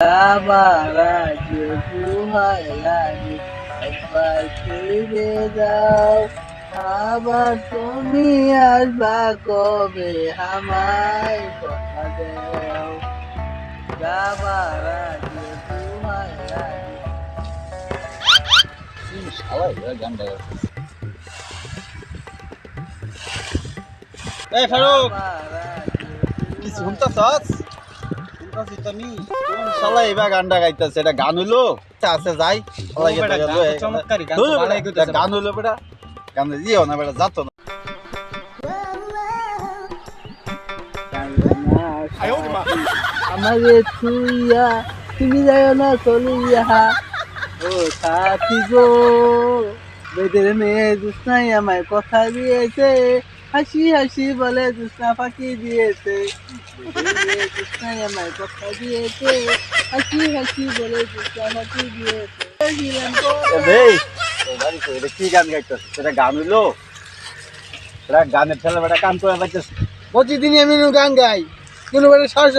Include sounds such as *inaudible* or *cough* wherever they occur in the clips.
আমার আগে গুহায় লাগে যাও আবার তুমি আসবা কবে আমায় কথা দাও যাবার আগে গুহায় লাগে এই আগে কিছু শালা এবার গানটা গাইতাছে এটা গান হইল? আচ্ছা, আছে যাই। গান হইল বেটা। গান দিও না বেটা যাতো না। আমাকে ছুইয়া তুমি যাও না চলিয়া। ও সাথী গো বেদের মেয়ে দুষ্ণাই আমায় কথা দিয়েছে। হাসি হাসি বলে দুষ্ণা ফাঁকি দিয়েছে। বেদের আমায় কথা দিয়েছে। হাসি হাসি বলে দুষ্ণা হাসি দিয়েছে। কি গান গাইতাছে? সেটা গান হইল? এটা গানের ছেলে বেটা কাম করে পাইতেছে? প্রতিদিনই আমি গান গাই।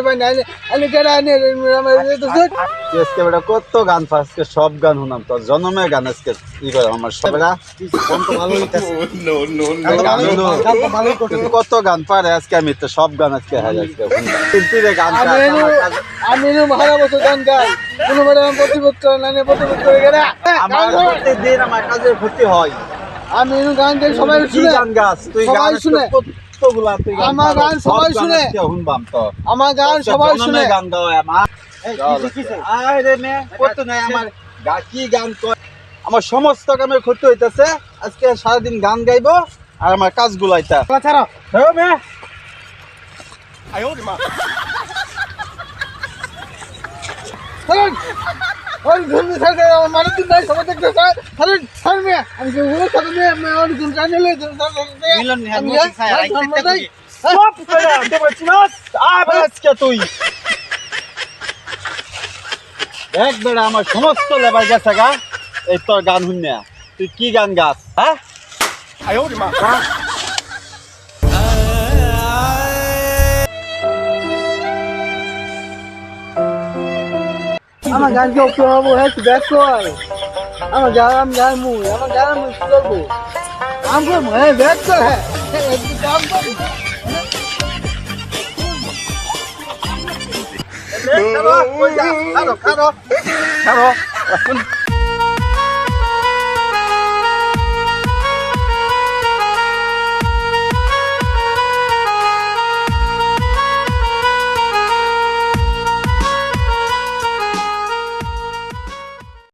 পাই না। আমি কেডা আনে আজকে বেটা কত গান সব গান শুনাম তোর জন্মে গান আজকে ই করে আমার ভালো *laughs* *laughs* কত গান পারে আজকে আমি তো সব গান আজকে হাই আজকে। শুনলাম। গান আমি ভাড়া বছর গান গাই। কোনো বেলা আমি প্রতিবোধ করে না প্রতিবোধ করে গেলে আমার প্রতিদিন আমার কাজের ক্ষতি হয়। আমি গান গাই সবাই শুনে। গান গাছ তুই গান শুনে। কতগুলা আমার গান সবাই শুনে। শুনবাম তো। আমার গান সবাই শুনে। গান গাও আমার আরে মে কত নাই আমার। কি গান কয়? আমার সমস্ত কামের ক্ষতি হইতাছে। আজকে সারাদিন গান গাইবো আর আমার কাজগুলো আইতা ছাড়া। হ্যাঁ মে। ওই ঘুরতে থাকে আমার মানে দিন নাই সবাই দেখতে চায়। ছাড়ুন ছাড়ুন মিয়া। আমি যে ওগুলো ছাড়ুন মিয়া আমি আমার ঘুম কানে লই মিলন নিহার মুখে ছায়া, রাইতে তুই। সব করে দেবো চিনস আজকে তুই। দেখ বেড়া আমার সমস্ত লেবার গেছে গা। এই তোর গান শুনিয়া তুই কি গান গাছ হ্যাঁ? হ্যাঁ? আমার গান কেউ কেউ হব হ্যাঁ ব্যস্ত হয় আমার গান আমি গান মুই আমার গান আমি কি করব কাম করব হ্যাঁ ব্যস্ত হ্যাঁ একটু কাম করব খারো, কই যা? খারো, খারো, খারো।